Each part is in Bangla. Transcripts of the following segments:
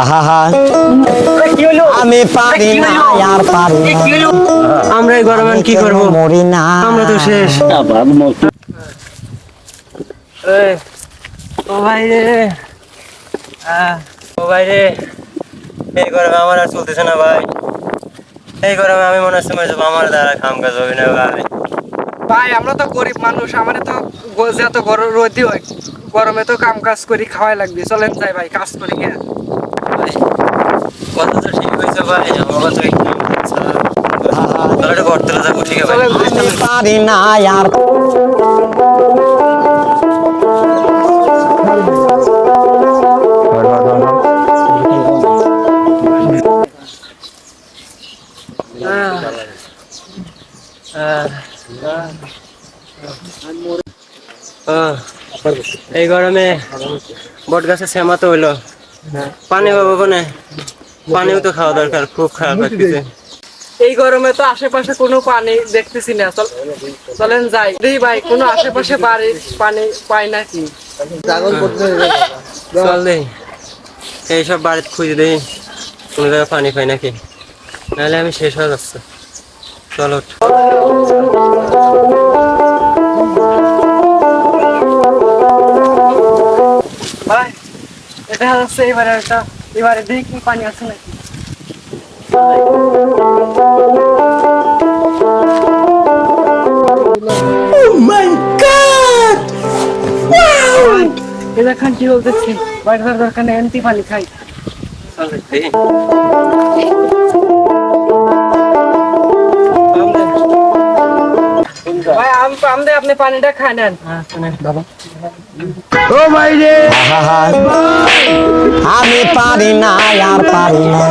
আহা আমি পারি না আর পারি না। আমরা এই গরমে কি করব? মরি না। আমরা তো শেষ। এই, ও ভাই রে। ও ভাই রে। এই গরমে আমার আর চলতেছে না ভাই। এই গরমে আমি মনে হচ্ছে মরে আমার দ্বারা কাম কাজ হবে না ভাই। ভাই আমরা তো গরিব মানুষ। আমাদের তো যত গরম রোদই হয় গরমে তো কাম কাজ করি খাওয়াই লাগবে। চলেন যাই ভাই কাজ করি কে কথা তো ঠিক হয়েছে ভাই আমার কথা একটু তাহলে যাব ঠিক আছে পারি না আর এই গরমে বট গাছে শ্যামা তো হইল। পানি পাবো কোনে? পানিও তো খাওয়া দরকার খুব খারাপ লাগতেছে। এই গরমে তো আশেপাশে কোনো পানি দেখতেছি না। চল চলেন যাই। দেখি ভাই কোনো আশেপাশে বাড়ি পানি পাই নাকি চল দে এইসব বাড়িতে খুঁজে দেই। কোনো জায়গায় পানি পাই নাকি? নাহলে আমি শেষ হয়ে যাচ্ছে। চলো ভাই এটা হচ্ছে এবারে একটা এবারে দেখি কি পানি আছে নাকি? এটা খান কি বলতেছি বাইরে দরকার নেই এমনি পানি খাই। চল দেখি ভাই আম আম দে আপনি আমি পারি না আর পারি না।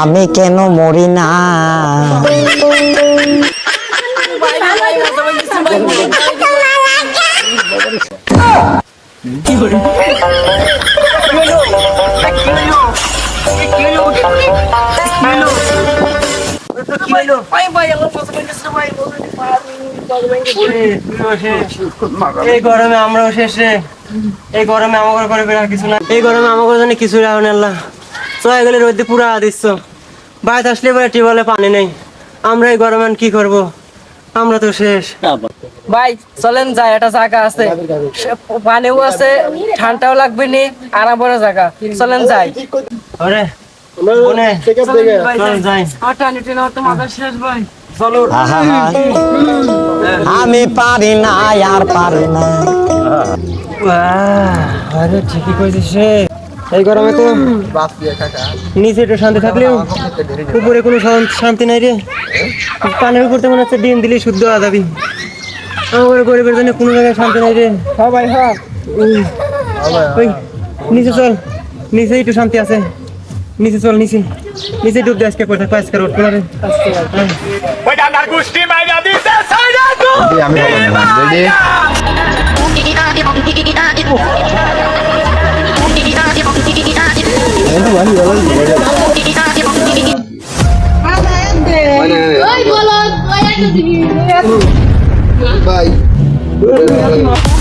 আমি কেন মরি না? এই গরমে আমরাও শেষ এই গরমে বেড়া কিছু না। এই গরমে আমাদের জন্য কিছু রাখো না, আল্লাহ। রোদে পুরা দিচ্ছ। আসলে বলে টিউবওয়েলে পানি নেই। আমরা এই গরমে কি করব? আমরা তো শেষ। ভাই, চলেন যাই জায়গা আছে। পানিও আছে, ঠান্ডাও লাগবে নি আরাম বড় জায়গা। চলেন যাই। আরে আমি পারি না, আর পারি না। আরে ঠিকই কইছিস রে। এই গরমে তো নিচে একটু শান্তি থাকলেও উপরে কোনো শান্তি নাই রে। পানের উপর তো মনে হচ্ছে ডিম দিলেই শুদ্ধ হওয়া যাবি। আমার গরিবের জন্য কোনো জায়গায় শান্তি নাই রে। হ্যাঁ ভাই হ্যাঁ ওই নিচে চল। নিচে একটু শান্তি আছে। নিচে চল নিচে। নিচে ডুব দে আজকে পাঁচ কারোট করে Itu mana Bye. Bye. Bye. Bye. Bye. Bye. Bye. Bye. Bye. Bye. Bye.